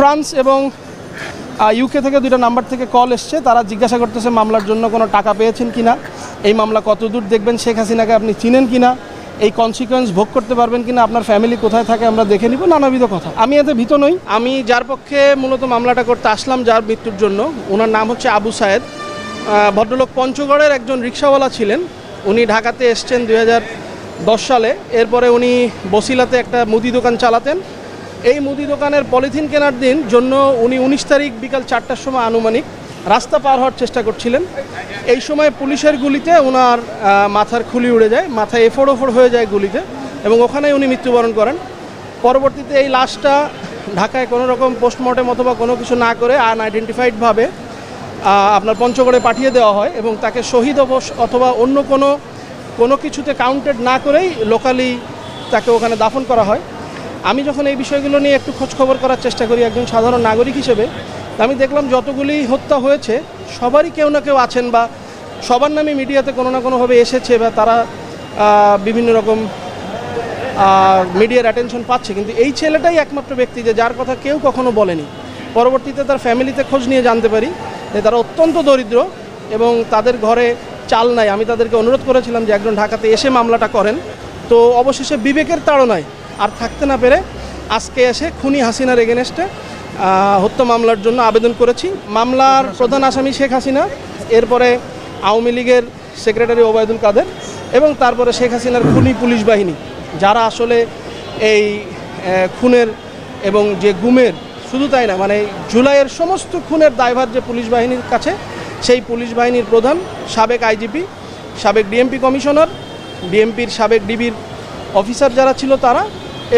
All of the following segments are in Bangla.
ফ্রান্স এবং ইউকে থেকে দুইটা নাম্বার থেকে কল এসছে। তারা জিজ্ঞাসা করতেছে মামলার জন্য কোনো টাকা পেয়েছেন কিনা, এই মামলা কত দূর দেখবেন, শেখ হাসিনাকে আপনি চিনেন কিনা, এই কনসিকোয়েন্স ভোগ করতে পারবেন কিনা, আপনার ফ্যামিলি কোথায় থাকে আমরা দেখে নিব, নানাবিধ কথা। আমি এতে ভীত নই। আমি যার পক্ষে মূলত মামলাটা করতে আসলাম, যার মৃত্যুর জন্য, ওনার নাম হচ্ছে আবু সায়েদ। ভদ্রলোক পঞ্চগড়ের একজন রিক্সাওয়ালা ছিলেন। উনি ঢাকাতে এসছেন দুই সালে। এরপরে উনি বসিলাতে একটা মুদি দোকান চালাতেন। এই মুদি দোকানের পলিথিন কেনার দিন জন্য উনি উনিশ তারিখ বিকাল চারটার সময় আনুমানিক রাস্তা পার হওয়ার চেষ্টা করছিলেন। এই সময় পুলিশের গুলিতে ওনার মাথার খুলি উড়ে যায়, মাথায় এফোড় ওফোড় হয়ে যায় গুলিতে এবং ওখানেই উনি মৃত্যুবরণ করেন। পরবর্তীতে এই লাশটা ঢাকায় কোনো রকম পোস্টমর্টেম অথবা কোনো কিছু না করে আনআইডেন্টিফাইডভাবে আপনার পঞ্চগড়ে পাঠিয়ে দেওয়া হয় এবং তাকে শহীদ অবস- অথবা অন্য কোনো কোনো কিছুতে কাউন্টেড না করেই লোকালি তাকে ওখানে দাফন করা হয়। আমি যখন এই বিষয়গুলো নিয়ে একটু খোঁজ খবর করার চেষ্টা করি একজন সাধারণ নাগরিক হিসেবে, আমি দেখলাম যতগুলি হত্যা হয়েছে, সবারই কেউ না কেউ আছেন বা সবার নামে মিডিয়াতে কোনো না কোনোভাবে এসেছে বা তারা বিভিন্ন রকম মিডিয়ার অ্যাটেনশন পাচ্ছে। কিন্তু এই ছেলেটাই একমাত্র ব্যক্তি যে যার কথা কেউ কখনো বলেনি। পরবর্তীতে তার ফ্যামিলিতে খোঁজ নিয়ে জানতে পারি যে তারা অত্যন্ত দরিদ্র এবং তাদের ঘরে চাল নাই। আমি তাদেরকে অনুরোধ করেছিলাম যে একজন ঢাকাতে এসে মামলাটা করেন। তো অবশেষে বিবেকের তাড়নায় আর থাকতে না পেরে আজকে এসে খুনি হাসিনার এগেনস্টে হত্যা মামলার জন্য আবেদন করেছি। মামলার প্রধান আসামি শেখ হাসিনা, এরপরে আওয়ামী লীগের সেক্রেটারি ওবায়দুল কাদের এবং তারপরে শেখ হাসিনার খুনি পুলিশ বাহিনী, যারা আসলে এই খুনের এবং যে গুমের, শুধু তাই না মানে জুলাইয়ের সমস্ত খুনের দায়ভার যে পুলিশ বাহিনীর কাছে, সেই পুলিশ বাহিনীর প্রধান সাবেক আইজিপি, সাবেক ডিএমপি কমিশনার, ডিএমপির সাবেক ডিবির অফিসার যারা ছিল তারা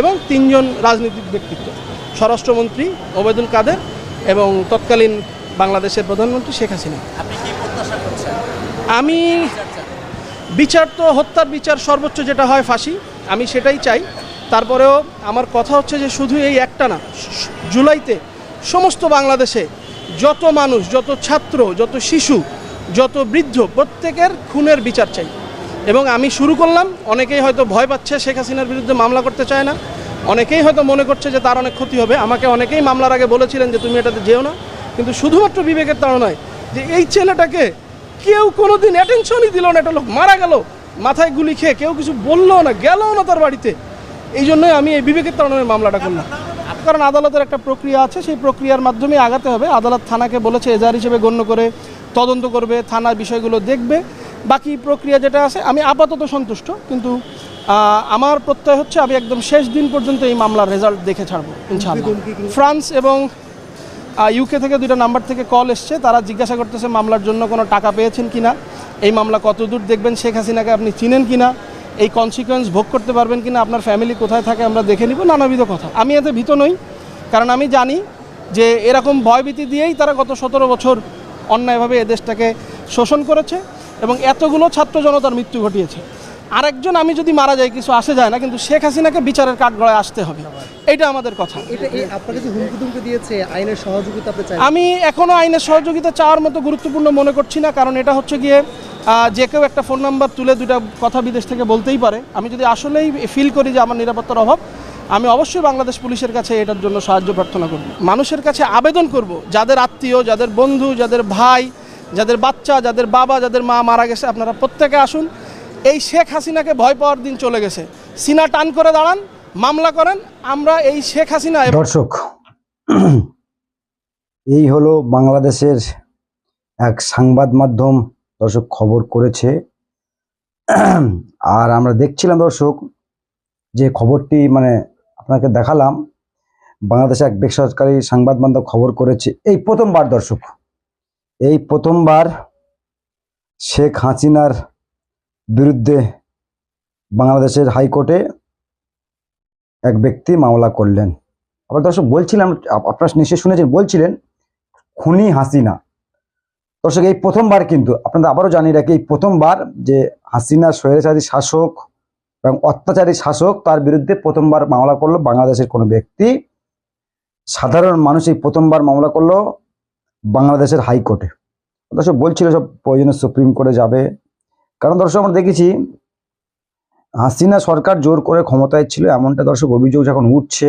এবং তিনজন রাজনৈতিক ব্যক্তিত্ব। স্বরাষ্ট্রমন্ত্রী ওবায়দুল কাদের এবং তৎকালীন বাংলাদেশের প্রধানমন্ত্রী শেখ হাসিনা। আমি বিচার তো হত্যার বিচার সর্বোচ্চ যেটা হয় ফাঁসি আমি সেটাই চাই। তারপরেও আমার কথা হচ্ছে যে শুধু এই একটা না জুলাইতে সমস্ত বাংলাদেশে যত মানুষ যত ছাত্র যত শিশু যত বৃদ্ধ প্রত্যেকের খুনের বিচার চাই। এবং আমি শুরু করলাম, অনেকেই হয়তো ভয় পাচ্ছে শেখ হাসিনার বিরুদ্ধে মামলা করতে চায় না। অনেকেই হয়তো মনে করছে যে তার অনেক ক্ষতি হবে। আমাকে অনেকেই মামলার আগে বলেছিলেন যে তুমি এটাতে যেও না। কিন্তু শুধুমাত্র বিবেকের তাড়নায় যে এই ছেলেটাকে কেউ কোনো দিন অ্যাটেনশনই দিল না। একটা লোক মারা গেল, মাথায় গুলি খেয়ে কেউ কিছু বলল না গেলও না তার বাড়িতে। এই জন্যই আমি এই বিবেকের তাড়নায় মামলাটা করলাম। কারণ আদালতের একটা প্রক্রিয়া আছে, সেই প্রক্রিয়ার মাধ্যমে আগাতে হবে। আদালত থানাকে বলেছে, এজাহার হিসেবে গণ্য করে তদন্ত করবে, থানার বিষয়গুলো দেখবে। বাকি প্রক্রিয়া যেটা আছে আমি আপাতত সন্তুষ্ট কিন্তু আমার প্রত্যয় হচ্ছে আমি একদম শেষ দিন পর্যন্ত এই মামলার রেজাল্ট দেখে ছাড়বো ইনশাআল্লাহ। ফ্রান্স এবং ইউকে থেকে দুইটা নাম্বার থেকে কল এসছে তারা জিজ্ঞাসা করতেছে মামলার জন্য কোনো টাকা পেয়েছেন কিনা এই মামলা কত দূর দেখবেন শেখ হাসিনাকে আপনি চিনেন কিনা এই কনসিকোয়েন্স ভোগ করতে পারবেন কিনা আপনার ফ্যামিলি কোথায় থাকে আমরা দেখে নিব নানাবিধ কথা। আমি এতে ভীত নই কারণ আমি জানি যে এরকম ভয়ভীতি দিয়েই তারা গত সতেরো বছর অন্যায়ভাবে এ দেশটাকে শোষণ করেছে এবং এতগুলো ছাত্র জনতার মৃত্যু ঘটিয়েছে। আরেকজন আমি যদি মারা যাই কিছু আসে যায় না কিন্তু শেখ হাসিনাকে বিচারের কাঠগড়ায় আসতে হবে। এটা আমাদের কথা। দিয়েছে আইনের সহযোগিতা আমি এখনও আইনের সহযোগিতা চাওয়ার মতো গুরুত্বপূর্ণ মনে করছি না কারণ এটা হচ্ছে গিয়ে যে কেউ একটা ফোন নাম্বার তুলে দুটা কথা বিদেশ থেকে বলতেই পারে। আমি যদি আসলেই ফিল করি যে আমার নিরাপত্তার অভাব আমি অবশ্যই বাংলাদেশ পুলিশের কাছে এটার জন্য সাহায্য প্রার্থনা করব। মানুষের কাছে আবেদন করব যাদের আত্মীয় যাদের বন্ধু যাদের ভাই যাদের বাচ্চা, যাদের বাবা, যাদের মা মারা গেছে, আপনারা প্রত্যেকে আসুন। এই শেখ হাসিনাকে ভয় পাওয়ার দিন চলে গেছে। সিনা টান করে দাঁড়ান, মামলা করেন, আমরা এই শেখ হাসিনা দর্শক, এই হলো বাংলাদেশের এক সংবাদ মাধ্যম। দর্শক, খবর করেছে। আর আমরা দেখছিলাম দর্শক, যে খবরটি মানে আপনাকে দেখালাম। বাংলাদেশে এক বেসরকারি সংবাদ মাধ্যম খবর করেছে। এই প্রথমবার দর্শক। এই প্রথমবার শেখ হাসিনার বিরুদ্ধে বাংলাদেশের হাইকোর্টে এক ব্যক্তি মামলা করলেন। আবার দর্শক বলছিলাম আপ- আপনারা নিশ্চয়ই শুনেছেন, বলছিলেন খুনি হাসিনা। দর্শক, এই প্রথমবার কিন্তু, আপনাদের আবারও জানিয়ে রাখি, এই প্রথমবার যে হাসিনা স্বৈরাচারী শাসক এবং অত্যাচারী শাসক, তার বিরুদ্ধে প্রথমবার মামলা করল বাংলাদেশের কোনো ব্যক্তি। সাধারণ মানুষ এই প্রথমবার মামলা করল বাংলাদেশের হাইকোর্টে। দর্শক, বলছিল সব প্রয়োজনে সুপ্রিম কোর্টে যাবে। কারণ দর্শক, আমরা দেখেছি, হাসিনা সরকার জোর করে ক্ষমতায় ছিল, এমনটা দর্শক অভিযোগ যখন উঠছে।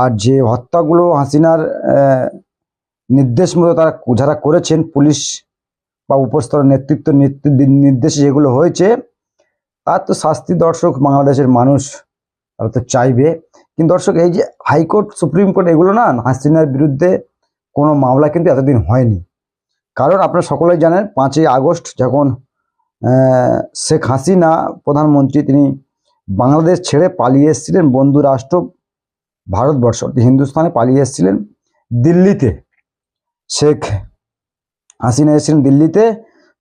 আর যে হত্যাগুলো হাসিনার নির্দেশ মতো তারা যারা করেছেন, পুলিশ বা উপস্তর নেতৃত্ব নেতৃত্ব নির্দেশে যেগুলো হয়েছে, তার তো শাস্তি দর্শক বাংলাদেশের মানুষ, তারা তো চাইবে। কিন্তু দর্শক, এই যে হাইকোর্ট, সুপ্রিম কোর্ট, এগুলো না, হাসিনার বিরুদ্ধে কোনো মামলা কিন্তু এতদিন হয়নি। কারণ আপনারা সকলেই জানেন, পাঁচই আগস্ট যখন শেখ হাসিনা প্রধানমন্ত্রী তিনি বাংলাদেশ ছেড়ে পালিয়ে এসেছিলেন, বন্ধু রাষ্ট্র ভারতবর্ষ, অর্থাৎ হিন্দুস্তানে পালিয়ে এসেছিলেন দিল্লিতে। শেখ হাসিনা এসেছিলেন দিল্লিতে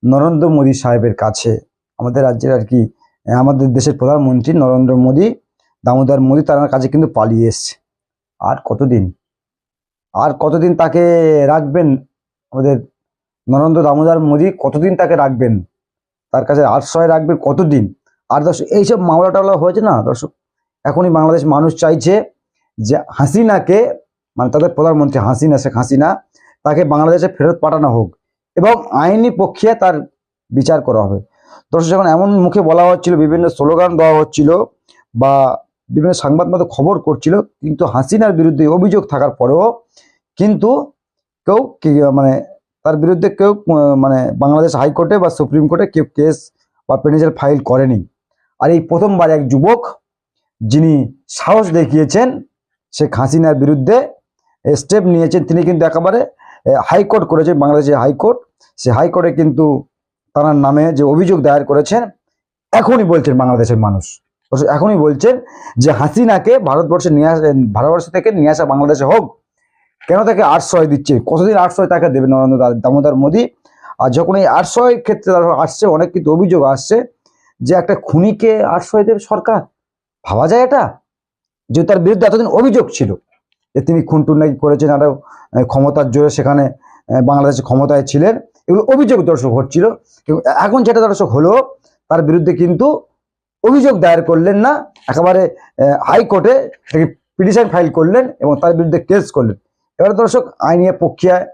নরেন্দ্র মোদী সাহেবের কাছে। আমাদের রাজ্যের আর কি আমাদের দেশের প্রধানমন্ত্রী নরেন্দ্র মোদী, দামোদর মোদী, তার কাছে কিন্তু পালিয়ে এসছে। আর কতদিন? আর কতদিন তাকে রাখবেন? আমাদের নরেন্দ্র দামোদর মোদী কতদিন তাকে রাখবেন? তার কাছে আশ্রয় রাখবেন কতদিন? আর দর্শক এইসব মামলা টামলা হয়েছে না দর্শক? এখনই বাংলাদেশ মানুষ চাইছে যে হাসিনাকে মানে তাদের প্রধানমন্ত্রী হাসিনা, শেখ হাসিনা, তাকে বাংলাদেশে ফেরত পাঠানো হোক এবং আইনি পক্ষে তার বিচার করা হবে। দর্শক, যখন এমন মুখে বলা হচ্ছিল, বিভিন্ন স্লোগান দেওয়া হচ্ছিল বা বিভিন্ন সংবাদ খবর করছিল, কিন্তু হাসিনার বিরুদ্ধে অভিযোগ থাকার পরেও কিন্তু কেউ মানে তার বিরুদ্ধে কেউ মানে বাংলাদেশ হাইকোর্টে বা সুপ্রিম কোর্টে কেউ কেস বা পেনিজেল ফাইল করেনি। আর এই প্রথমবার এক যুবক যিনি সাহস দেখিয়েছেন, শেখ হাসিনার বিরুদ্ধে স্টেপ নিয়েছেন, তিনি কিন্তু একেবারে হাইকোর্ট করেছেন বাংলাদেশের হাইকোর্ট। সে হাইকোর্টে কিন্তু তার নামে যে অভিযোগ দায়ের করেছেন, এখনই বলছেন বাংলাদেশের মানুষ। এখনই বলছেন যে হাসিনাকে ভারতবর্ষে নিয়ে আসা, ভারতবর্ষ থেকে নিয়ে আসা বাংলাদেশে হোক, কেন তাকে আশ্রয় দিচ্ছে? কতদিন আশ্রয় তাকে দেবে নরেন্দ্র দামোদর মোদী? আর যখন এই আশ্রয় ক্ষেত্রে আসছে, অনেক কিন্তু অভিযোগ আসছে যে একটা খুনিকে আশ্রয় দেবে সরকার। ভাবা যায় এটা? যে তার বিরুদ্ধে এতদিন অভিযোগ ছিল যে তিনি খুনটুন নাকি করেছেন আরও ক্ষমতার জোরে সেখানে বাংলাদেশে ক্ষমতায় ছিলেন। এগুলো অভিযোগ দর্শক হচ্ছিল। এখন যেটা দর্শক হলো, তার বিরুদ্ধে কিন্তু অভিযোগ দায়ের করলেন না, একেবারে হাইকোর্টে তাকে পিটিশন ফাইল করলেন এবং তার বিরুদ্ধে কেস করলেন। এবারে দর্শক আইনি প্রক্রিয়ায়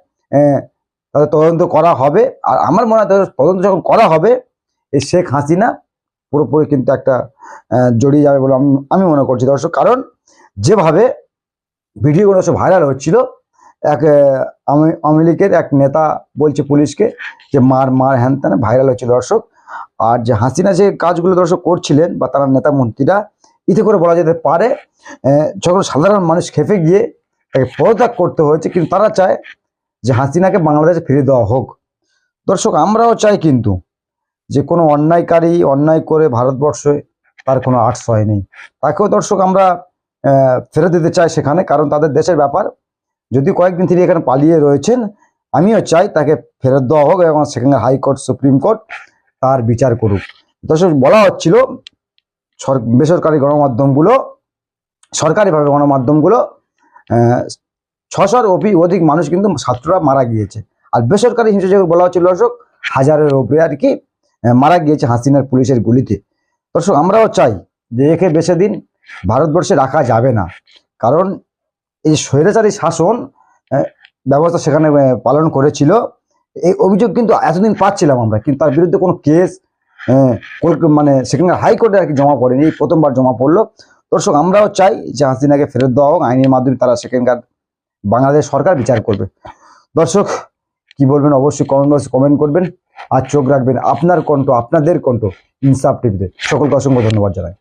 তাদের তদন্ত করা হবে। আর আমার মনে হয় তদন্ত যখন করা হবে এই শেখ হাসিনা পুরোপুরি কিন্তু একটা জড়িয়ে যাবে বলে আমি আমি মনে করছি দর্শক। কারণ যেভাবে ভিডিওগুলো সব ভাইরাল হচ্ছিল, এক আওয়ামী- লীগের এক নেতা বলছে পুলিশকে যে মার মার হ্যান ভাইরাল হচ্ছিল দর্শক। আর যে হাসিনা যে কাজগুলো দর্শক করছিলেন বা তারা নেতা মন্ত্রীরা ইতে করে বলা যেতে পারে যখন সাধারণ মানুষ খেপে গিয়ে তাকে পদত্যাগ করতে হয়েছে, কিন্তু তারা চায় যে হাসিনাকে বাংলাদেশে ফিরে দেওয়া হোক। দর্শক, আমরাও চাই কিন্তু যে কোনো অন্যায়কারী অন্যায় করে ভারতবর্ষে তার কোনো আশ্রয় নেই। তাকেও দর্শক আমরা ফেরত দিতে চাই সেখানে, কারণ তাদের দেশের ব্যাপার। যদি কয়েকদিন তিনি এখানে পালিয়ে রয়েছেন, আমিও চাই তাকে ফেরত দেওয়া হোক এবং সেখানে হাইকোর্ট, সুপ্রিম কোর্ট তার বিচার করুক। দর্শক, বলা হচ্ছিল বেসরকারি গণমাধ্যমগুলো, সরকারিভাবে গণমাধ্যমগুলো ছশোর অপি, অধিক মানুষ কিন্তু ছাত্ররা মারা গিয়েছে। আর বেসরকারি হিংসা যেগুলো বলা হচ্ছিল, দর্শক হাজারের উপরে আর কি মারা গিয়েছে হাসিনার পুলিশের গুলিতে। দর্শক, আমরাও চাই যে একে বেশি দিন, ভারতবর্ষে রাখা যাবে না। কারণ এই স্বৈরাচারী শাসন ব্যবস্থা সেখানে পালন করেছিল। এই অভিযোগ কিন্তু এতদিন পাচ্ছিলাম আমরা, কিন্তু তার বিরুদ্ধে কোনো কেস মানে সেখানে হাইকোর্টে আর কি জমা পড়েনি, এই প্রথমবার জমা পড়ল। দর্শক, আমরাও চাই যে হাসিনাকে ফেরত দেওয়া হোক, আইনের মাধ্যমে তারা সেখানকার বাংলাদেশ সরকার বিচার করবে। দর্শক, কি বলবেন? অবশ্যই কমেন্ট বক্সে কমেন্ট করবেন। আর চোখ রাখবেন আপনার কণ্ঠ, আপনাদের কণ্ঠ, ইনসাফ টিভিতে। সকলকে অসংখ্য ধন্যবাদ জানাই।